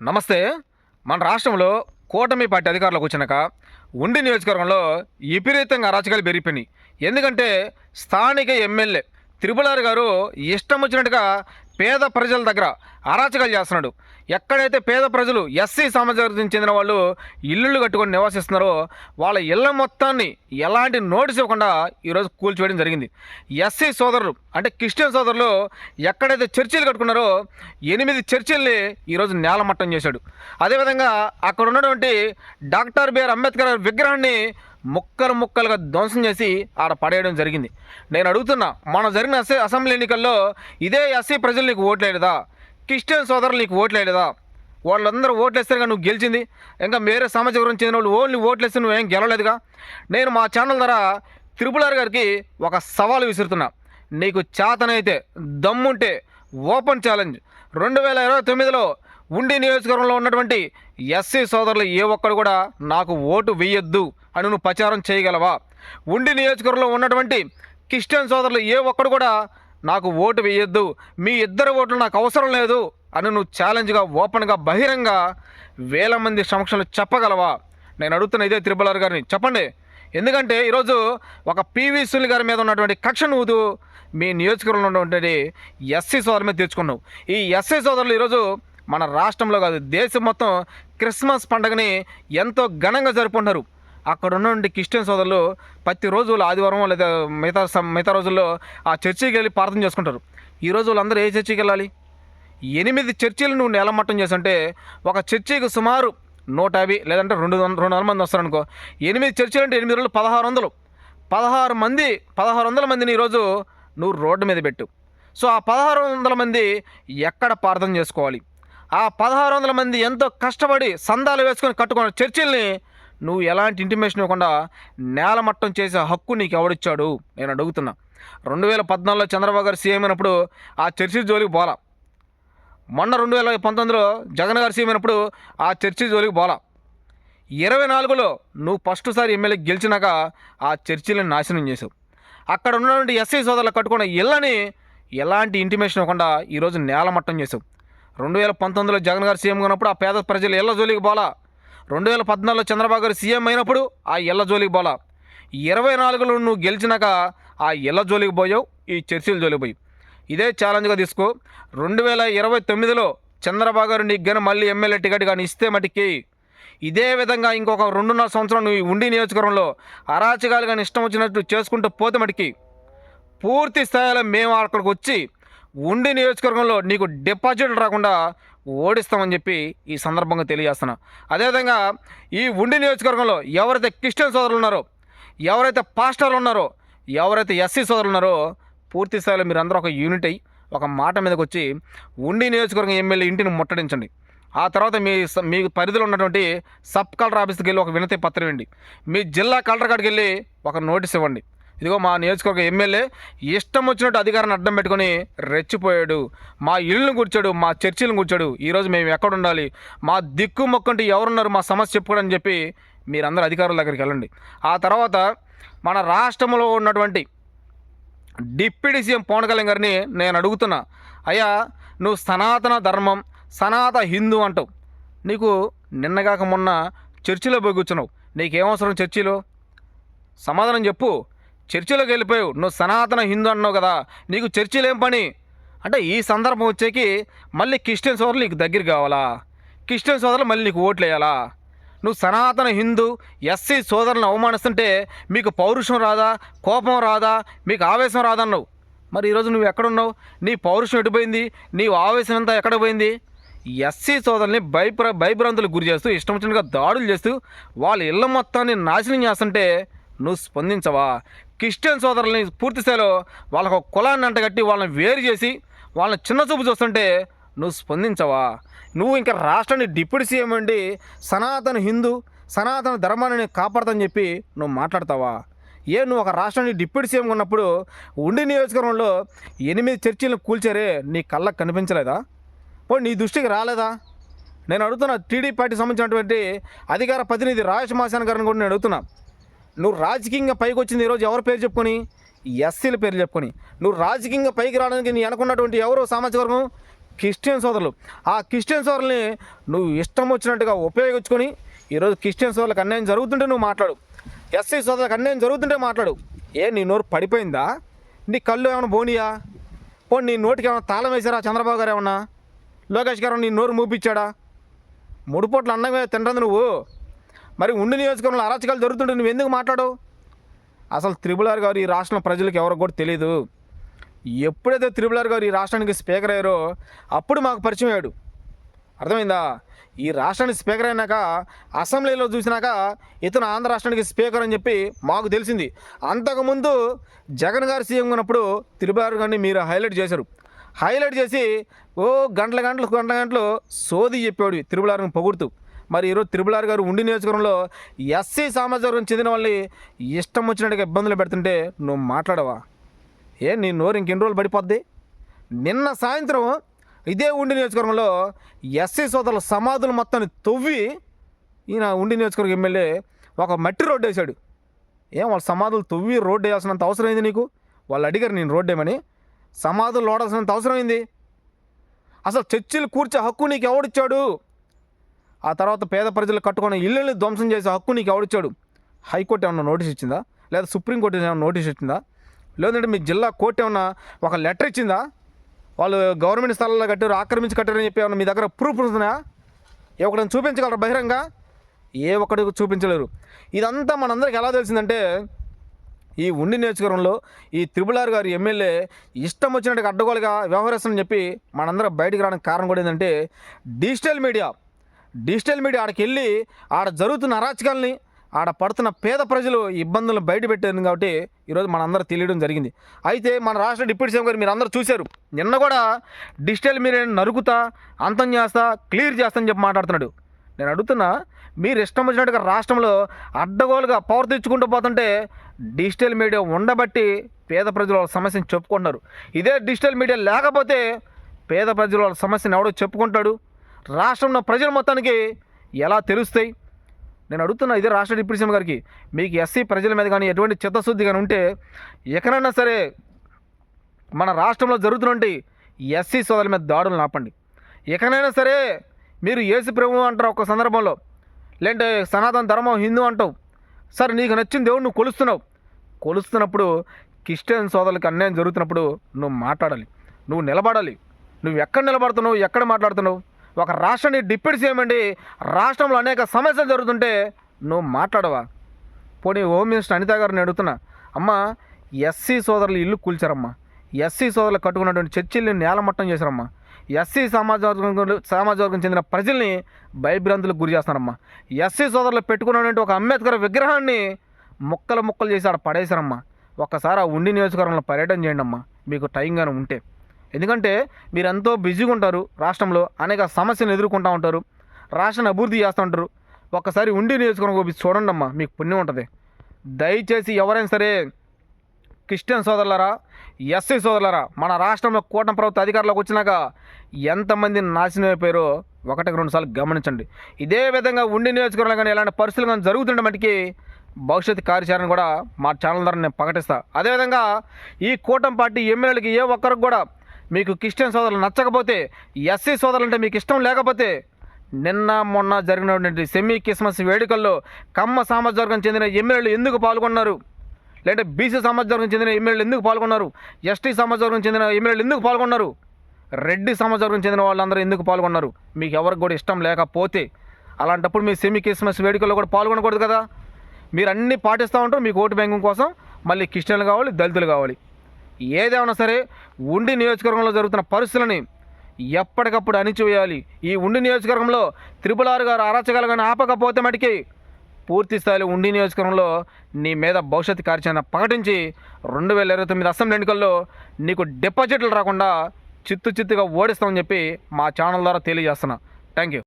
నమస్తే. మన రాష్ట్రంలో కూటమి పార్టీ అధికారులకు వచ్చినాక ఉండి నియోజకవర్గంలో విపరీతంగా అరాచకాలు పెరిగిపోయినాయి. ఎందుకంటే స్థానిక ఎమ్మెల్యే త్రిపులారి గారు ఇష్టం వచ్చినట్టుగా పేద ప్రజల దగ్గర అరాచకాలు చేస్తున్నాడు. ఎక్కడైతే పేద ప్రజలు ఎస్సీ సామాజిక చెందిన వాళ్ళు ఇల్లులు కట్టుకొని నివసిస్తున్నారో వాళ్ళ ఇళ్ళ మొత్తాన్ని ఎలాంటి నోటీస్ ఇవ్వకుండా ఈరోజు కూల్చివేయడం జరిగింది. ఎస్సీ సోదరులు అంటే క్రిస్టియన్ సోదరులు ఎక్కడైతే చర్చిలు కట్టుకున్నారో ఎనిమిది చర్చిల్ని ఈరోజు నేలమట్టం చేశాడు. అదేవిధంగా అక్కడ ఉన్నటువంటి డాక్టర్ బిఆర్ అంబేద్కర్ విగ్రహాన్ని ముక్కలు ముక్కలుగా ధ్వంసం చేసి ఆడ పడేయడం జరిగింది. నేను అడుగుతున్నా మన జరిగిన అసెంబ్లీ ఎన్నికల్లో ఇదే ఎస్సీ ప్రజలు నీకు ఓట్లేదా క్రిస్టియన్ సోదరులు నీకు ఓట్లేదా వాళ్ళందరూ ఓట్లేస్తారుగా నువ్వు గెలిచింది. ఇంకా వేరే సామాజిక వర్గం చెందిన వాళ్ళు ఓన్లీ ఓట్లేస్తే నువ్వేం గెలవలేదుగా? నేను మా ఛానల్ ద్వారా త్రిపులార్ గారికి ఒక సవాల్ విసురుతున్నా. నీకు చేతనైతే దమ్ముంటే ఓపెన్ ఛాలెంజ్. రెండు వేల ఇరవై తొమ్మిదిలో ఉండి నియోజకవర్గంలో ఉన్నటువంటి ఎస్సీ సోదరులు ఏ ఒక్కడు కూడా నాకు ఓటు వేయొద్దు అని నువ్వు ప్రచారం చేయగలవా? ఉండి నియోజకవర్గంలో ఉన్నటువంటి క్రిస్టియన్ సోదరులు ఏ ఒక్కడు కూడా నాకు ఓటు వేయొద్దు మీ ఇద్దరు ఓట్లు నాకు అవసరం లేదు అని నువ్వు ఛాలెంజ్గా ఓపెన్గా బహిరంగ వేల మంది సమక్షంలో చెప్పగలవా? నేను అడుగుతున్న ఇదే త్రిపులార్ గారిని చెప్పండి. ఎందుకంటే ఈరోజు ఒక పివి సునీల్ గారి మీద ఉన్నటువంటి కక్ష నువ్వు మీ నియోజకవర్గంలో ఉన్నటువంటి ఎస్సీ సోదరు మీద తెచ్చుకున్నావు. ఈ ఎస్సీ సోదరులు ఈరోజు మన రాష్ట్రంలో కాదు దేశం మొత్తం క్రిస్మస్ పండుగని ఎంతో ఘనంగా జరుపుకుంటున్నారు. అక్కడ ఉన్నటువంటి క్రిస్టియన్ సోదరులు ప్రతి రోజు ఆదివారం లేదా మిగతా సం- మిగతా రోజుల్లో ఆ చర్చికి వెళ్ళి ప్రార్థన చేసుకుంటారు. ఈ రోజు వాళ్ళందరూ ఏ చర్చికి వెళ్ళాలి? ఎనిమిది చర్చిలు నువ్వు నేలమట్టం చేస్తుంటే ఒక చర్చికి సుమారు నూట యాభై లేదంటే రెండు రెండు వందల మంది వస్తారనుకో ఎనిమిది చర్చిలు అంటే ఎనిమిది రోజులు పదహారు వందలు. పదహారు మంది పదహారు వందల మందిని ఈరోజు నువ్వు రోడ్డు మీద పెట్టు. సో ఆ పదహారు వందల మంది ఎక్కడ ప్రార్థన చేసుకోవాలి? ఆ పదహారు వందల మంది ఎంతో కష్టపడి సందాలు వేసుకొని కట్టుకున్న చర్చిల్ని నువ్వు ఎలాంటి ఇంటిమేషన్ ఇవ్వకుండా నేలమట్టం చేసే హక్కు నీకు ఎవడిచ్చాడు? నేను అడుగుతున్నా. రెండు వేల పద్నాలుగులో చంద్రబాబు గారు సీఎం అయినప్పుడు ఆ చర్చి జోలికి పోలా. మొన్న రెండు వేల పంతొమ్మిదిలో జగన్ గారు సీఎం అయినప్పుడు ఆ చర్చి జోలికి పోలా. ఇరవై నాలుగులో నువ్వు ఫస్ట్సారి ఎమ్మెల్యే గెలిచినాక ఆ చర్చిలను నాశనం చేసావు అక్కడ ఉన్నటువంటి ఎస్ఐ సోదరులు కట్టుకున్న ఇళ్ళని ఎలాంటి ఇంటిమేషన్ ఇవ్వకుండా ఈరోజు నేలమట్టం చేసావు రెండు వేల పంతొమ్మిదిలో జగన్ గారు సీఎం ఉన్నప్పుడు ఆ పేద ప్రజలు ఇళ్ళ జోలికి పోలా రెండు వేల పద్నాలుగులో చంద్రబాబు గారు సీఎం అయినప్పుడు ఆ ఇళ్ళ జోలికి పోలా ఇరవై నాలుగులో నువ్వు గెలిచినాక ఆ ఇళ్ళ జోలికి పోయావు ఈ చర్చిల జోలికి పోయి ఇదే ఛాలెంజ్గా తీసుకో. రెండు వేల ఇరవై తొమ్మిదిలో చంద్రబాబు గారు నీకు కానీ మళ్ళీ ఎమ్మెల్యే టికెట్ కానీ ఇస్తే మటుకి ఇదే విధంగా ఇంకొక రెండున్నర సంవత్సరం నువ్వు ఉండి నియోజకవర్గంలో అరాచకాలు కానీ ఇష్టం వచ్చినట్టు చేసుకుంటూ పోతే మటుకి పూర్తి స్థాయిలో మేము అక్కడికి వచ్చి ఉండి నియోజకవర్గంలో నీకు డిపాజిట్లు రాకుండా ఓడిస్తామని చెప్పి ఈ సందర్భంగా తెలియజేస్తున్నా. అదేవిధంగా ఈ ఉండి నియోజకవర్గంలో ఎవరైతే క్రిస్టియన్ సోదరులు ఉన్నారో ఎవరైతే పాస్టర్లు ఉన్నారో ఎవరైతే ఎస్సీ సోదరులు ఉన్నారో పూర్తి స్థాయిలో మీరు అందరూ ఒక యూనిట్ అయ్యి ఒక మాట మీదకి వచ్చి ఉండి నియోజకవర్గం ఎమ్మెల్యే ఇంటిని ముట్టడించండి. ఆ తర్వాత మీ మీ పరిధిలో ఉన్నటువంటి సబ్ కలెక్టర్ ఆఫీస్కి వెళ్ళి ఒక వినతి పత్రం ఇవ్వండి. మీ జిల్లా కలెక్టర్ కాడికి వెళ్ళి ఒక నోటీస్ ఇవ్వండి. ఇదిగో మా నియోజకవర్గ ఎమ్మెల్యే ఇష్టం వచ్చినట్టు అధికారాన్ని అడ్డం పెట్టుకొని రెచ్చిపోయాడు. మా ఇళ్ళను కూర్చాడు మా చర్చిలను కూర్చాడు ఈరోజు మేము ఎక్కడ ఉండాలి? మా దిక్కు మొక్కంటే ఎవరున్నారు? మా సమస్య చెప్పుకోడని చెప్పి మీరందరూ అధికారుల దగ్గరికి వెళ్ళండి. ఆ తర్వాత మన రాష్ట్రంలో ఉన్నటువంటి డిప్యూటీ సీఎం పవన్ కళ్యాణ్ గారిని నేను అడుగుతున్నా. అయ్యా నువ్వు సనాతన ధర్మం సనాత హిందూ అంటావు. నీకు నిన్నగాక మొన్న చర్చిలో పోయి కూర్చున్నావు. నీకేమవసరం చర్చిలో? సమాధానం చెప్పు. చర్చిలోకి వెళ్ళిపోయావు. నువ్వు సనాతన హిందూ అన్నావు కదా నీకు చర్చిలో ఏం పని? అంటే ఈ సందర్భం వచ్చేకి మళ్ళీ క్రిస్టియన్ సోదరులు నీకు దగ్గర కావాలా? క్రిస్టియన్ సోదరులు మళ్ళీ నీకు ఓట్లు వేయాలా? నువ్వు సనాతన హిందూ ఎస్సీ సోదరులను అవమానిస్తుంటే మీకు పౌరుషం రాదా కోపం రాదా మీకు ఆవేశం రాదన్నావు మరి ఈరోజు నువ్వు ఎక్కడున్నావు? నీ పౌరుషం ఎటుపోయింది నీ ఆవేశం అంతా ఎక్కడ పోయింది? ఎస్సీ సోదరుల్ని భయప్ర భయభ్రాంతులకు గురి చేస్తూ ఇష్టం వచ్చినట్టుగా దాడులు చేస్తూ వాళ్ళ ఇళ్ళ మొత్తాన్ని నాశనం చేస్తుంటే నువ్వు స్పందించవా? క్రిస్టియన్ సోదరుల్ని పూర్తిస్థాయిలో వాళ్ళకు ఒక కులాన్ని అంటగట్టి వాళ్ళని వేరు చేసి వాళ్ళని చిన్న చూపు చూస్తుంటే నువ్వు స్పందించవా? నువ్వు ఇంకా రాష్ట్రాన్ని డిప్యూటీ సీఎం అండి సనాతన హిందూ సనాతన ధర్మాన్ని కాపాడతాని చెప్పి నువ్వు మాట్లాడతావా? ఏ నువ్వు ఒక రాష్ట్రాన్ని డిప్యూటీ సీఎం ఉన్నప్పుడు ఉండి నియోజకవర్గంలో ఎనిమిది చర్చిలను కూల్చారే నీ కళ్ళకు కనిపించలేదా? పో నీ దృష్టికి రాలేదా? నేను అడుగుతున్నా టీడీ పార్టీ సంబంధించినటువంటి అధికార ప్రతినిధి రాజేష్ మాసాన్ గారిని కూడా నేను అడుగుతున్నా. నువ్వు రాజకీయంగా పైకి వచ్చింది ఈరోజు ఎవరి పేరు చెప్పుకొని? ఎస్సీల పేరు చెప్పుకొని. నువ్వు రాజకీయంగా పైకి రావడానికి నీ అనుకున్నటువంటి ఎవరు సామాజిక వర్గం? క్రిస్టియన్ సోదరులు. ఆ క్రిస్టియన్ సోదరుల్ని నువ్వు ఇష్టం వచ్చినట్టుగా ఉపయోగించుకొని ఈరోజు క్రిస్టియన్ సోదరులకు అన్యాయం జరుగుతుంటే నువ్వు మాట్లాడు. ఎస్సీ సోదరులకు అన్యాయం జరుగుతుంటే మాట్లాడు. ఏ నీ నోరు పడిపోయిందా? నీ కళ్ళు ఏమైనా బోనియా? పోనీ నీ నోటికి ఏమైనా తాళం వేశారా చంద్రబాబు గారు ఏమన్నా? లోకేష్ గారు నీ నోరు మూపించాడా? మూడు పూట్ల అన్నమే తింటుంది నువ్వు. మరి ఉండి నియోజకవర్గంలో అరాచకాలు జరుగుతుంటే నువ్వు ఎందుకు మాట్లాడవు? అసలు త్రిబుల్ గారు ఈ రాష్ట్రం ప్రజలకు ఎవరికి కూడా తెలియదు ఎప్పుడైతే త్రిబుల్ గారు ఈ రాష్ట్రానికి స్పీకర్ అయ్యారో అప్పుడు మాకు పరిచయం అయ్యాడు. అర్థమైందా? ఈ రాష్ట్రానికి స్పీకర్ అయినాక అసెంబ్లీలో చూసినాక ఇతను ఆంధ్ర రాష్ట్రానికి స్పీకర్ అని చెప్పి మాకు తెలిసింది. అంతకుముందు జగన్ గారు సీఎం ఉన్నప్పుడు త్రిబుల్ గారిని మీరు హైలైట్ చేశారు. హైలైట్ చేసి ఓ గంటల గంటలు గంటల గంటలు సోది చెప్పాడు త్రిబుల్ పొగుడుతూ. మరి ఈరోజు త్రిబులార్ గారు ఉండి నియోజకవర్గంలో ఎస్సీ సామాజిక చెందిన వాళ్ళని ఇష్టం వచ్చినట్టుగా ఇబ్బందులు పెడుతుంటే నువ్వు మాట్లాడవా? ఏ నీ నోరు ఇంకెన్ని రోజులు పడిపోద్ది? నిన్న సాయంత్రం ఇదే ఉండి నియోజకవర్గంలో ఎస్సీ సోదరుల సమాధులు మొత్తాన్ని తొవ్వి ఈయన ఉండి నియోజకవర్గం ఎమ్మెల్యే ఒక మట్టి రోడ్డు వేశాడు. ఏం వాళ్ళ సమాధులు తవ్వి రోడ్డు వేయాల్సినంత అవసరం అయింది నీకు? వాళ్ళు అడిగారు నేను రోడ్డు ఏమని సమాధులు లోడాల్సినంత అవసరం అయింది. అసలు చర్చిలు కూర్చే హక్కు నీకు ఎవడిచ్చాడు ఆ తర్వాత పేద ప్రజలు కట్టుకున్న ఇళ్ళని ధ్వంసం చేసే హక్కు నీకు ఎవడిచ్చాడు? హైకోర్టు ఏమన్నా నోటీస్ ఇచ్చిందా? లేదా సుప్రీంకోర్టు ఏమైనా నోటీస్ ఇచ్చిందా? లేదంటే మీ జిల్లా కోర్టు ఏమన్నా ఒక లెటర్ ఇచ్చిందా? వాళ్ళు గవర్నమెంట్ స్థలాల్లో కట్టారు ఆక్రమించి కట్టారని చెప్పి ఏమన్నా మీ దగ్గర ప్రూఫ్ ఉంటుందా ఏ ఒకటిని చూపించగలరా బహిరంగ? ఏ ఒక్కటి చూపించలేరు. ఇదంతా మనందరికి ఎలా తెలిసిందంటే ఈ ఉండి నియోజకవర్గంలో ఈ త్రిబులార్ గారి ఎమ్మెల్యే ఇష్టం వచ్చినట్టుగా అడ్డగోలుగా వ్యవహరిస్తుందని చెప్పి మనందరం బయటికి రావడానికి కారణం కూడా ఏంటంటే డిజిటల్ మీడియా. డిజిటల్ మీడియా ఆడకి వెళ్ళి ఆడ జరుగుతున్న అరాచకాలని ఆడ పడుతున్న పేద ప్రజలు ఇబ్బందులను బయటపెట్టారు కాబట్టి ఈరోజు మనందరూ తెలియడం జరిగింది. అయితే మన రాష్ట్ర డిప్యూటీ సీఎం గారు మీరు అందరూ చూశారు. నిన్న కూడా డిజిటల్ మీడియా నరుకుతా అంతం చేస్తా క్లియర్ చేస్తా అని చెప్పి మాట్లాడుతున్నాడు. నేను అడుగుతున్నా మీరు ఇష్టం వచ్చినట్టుగా రాష్ట్రంలో అడ్డగోలుగా పవర్ తెచ్చుకుంటూ పోతుంటే డిజిటల్ మీడియా ఉండబట్టి పేద ప్రజలు వాళ్ళ సమస్యను చెప్పుకుంటున్నారు. ఇదే డిజిటల్ మీడియా లేకపోతే పేద ప్రజలు వాళ్ళ సమస్యను ఎవడో చెప్పుకుంటాడు? రాష్ట్రంలో ప్రజల మొత్తానికి ఎలా తెలుస్తాయి? నేను అడుగుతున్నా ఇదే రాష్ట్ర డిప్యూటీ సీఎం గారికి మీకు ఎస్సీ ప్రజల మీద కానీ ఎటువంటి చిత్తశుద్ధి కానీ ఉంటే ఎక్కడైనా సరే మన రాష్ట్రంలో జరుగుతున్నటువంటి ఎస్సీ సోదరుల మీద దాడులు ఆపండి. ఎక్కడైనా సరే మీరు ఏసు ప్రభు అంటారు ఒక సందర్భంలో లేదంటే సనాతన ధర్మం హిందూ అంటావు సరే నీకు నచ్చిన దేవుడు నువ్వు కొలుస్తున్నావు. కొలుస్తున్నప్పుడు క్రిస్టియన్ సోదరులకు అన్యాయం జరుగుతున్నప్పుడు నువ్వు మాట్లాడాలి. నువ్వు నిలబడాలి. నువ్వు ఎక్కడ నిలబడుతున్నావు ఎక్కడ మాట్లాడుతున్నావు? ఒక రాష్ట్రాన్ని డిప్యూటీ చేయమండి రాష్ట్రంలో అనేక సమస్యలు జరుగుతుంటే నువ్వు మాట్లాడవా? పోనీ హోమ్ మినిస్టర్ అనిత గారిని అడుగుతున్నా. అమ్మ ఎస్సీ సోదరులు ఇల్లు కూల్చారమ్మా. ఎస్సీ సోదరులు కట్టుకున్నటువంటి చర్చిల్ని నేలమట్టం చేశారమ్మా. ఎస్సీ సమాజ వర్గం సమాజ వర్గం చెందిన ప్రజల్ని భయభ్రాంతులకు గురి చేస్తున్నారమ్మా. ఎస్సీ సోదరులు పెట్టుకున్నటువంటి ఒక అంబేద్కర్ విగ్రహాన్ని ముక్కలు ముక్కలు చేసి ఆడ పడేశారమ్మా. ఒక్కసారి ఆ ఉండి నియోజకవర్గంలో పర్యటన చేయండి అమ్మా మీకు టైం కానీ ఉంటే. ఎందుకంటే మీరు ఎంతో బిజీగా ఉంటారు రాష్ట్రంలో అనేక సమస్యలు ఎదుర్కొంటూ ఉంటారు. రాష్ట్రాన్ని అభివృద్ధి చేస్తూ ఉంటారు. ఒక్కసారి ఉండి నియోజకవర్గం చూడండి అమ్మా మీకు పుణ్యం ఉంటుంది. దయచేసి ఎవరైనా సరే క్రిస్టియన్ సోదరులరా ఎస్సీ సోదరులరా మన రాష్ట్రంలో కూటమి ప్రభుత్వ అధికారులకు వచ్చినాక ఎంతమంది నాశనం అయిపోయారో ఒకటికి రెండు సార్లు గమనించండి. ఇదే విధంగా ఉండి నియోజకవర్గంలో కానీ ఇలాంటి పరిస్థితులు కానీ జరుగుతుండే మటుకి భవిష్యత్ కార్యాచరణ కూడా మా ఛానల్ ద్వారా నేను ప్రకటిస్తాను అదేవిధంగా ఈ కూటమి పార్టీ ఎమ్మెల్యేలకి ఏ ఒక్కరికి కూడా మీకు క్రిస్టియన్ సోదరులు నచ్చకపోతే ఎస్సీ సోదరులు అంటే మీకు ఇష్టం లేకపోతే నిన్న మొన్న జరిగినటువంటి సెమీ క్రిస్మస్ వేడుకల్లో కమ్మ సామాజవర్గం చెందిన ఎమ్మెల్యేలు ఎందుకు పాల్గొన్నారు? లేదంటే బీసీ సామాజిక చెందిన ఎమ్మెల్యేలు ఎందుకు పాల్గొన్నారు? ఎస్టీ సామాజిక వర్గం చెందిన ఎమ్మెల్యేలు ఎందుకు పాల్గొన్నారు? రెడ్డి సామాజిక చెందిన వాళ్ళందరూ ఎందుకు పాల్గొన్నారు? మీకు ఎవరికి కూడా ఇష్టం లేకపోతే అలాంటప్పుడు మీ సెమీ క్రిస్మస్ వేడుకల్లో కూడా పాల్గొనకూడదు కదా? మీరు అన్నీ పాటిస్తూ ఉంటారు మీకు ఓటు బ్యాంకింగ్ కోసం మళ్ళీ క్రిస్టియన్లు కావాలి దళితులు కావాలి. ఏదేమైనా సరే ఉండి నియోజకవర్గంలో జరుగుతున్న పరిస్థితులని ఎప్పటికప్పుడు అణిచివేయాలి. ఈ ఉండి నియోజకవర్గంలో త్రిపుల్ ఆరు గారు అరాచకాలు కానీ ఆపకపోతే మటుకి పూర్తి స్థాయిలో ఉండి నియోజకవర్గంలో నీ మీద భవిష్యత్ కార్యాచరణ ప్రకటించి రెండు వేల ఇరవై తొమ్మిది అసెంబ్లీ ఎన్నికల్లో నీకు డిపాజిట్లు రాకుండా చిత్తు చిత్తుగా ఓడిస్తామని చెప్పి మా ఛానల్ ద్వారా తెలియజేస్తున్నా. Thank you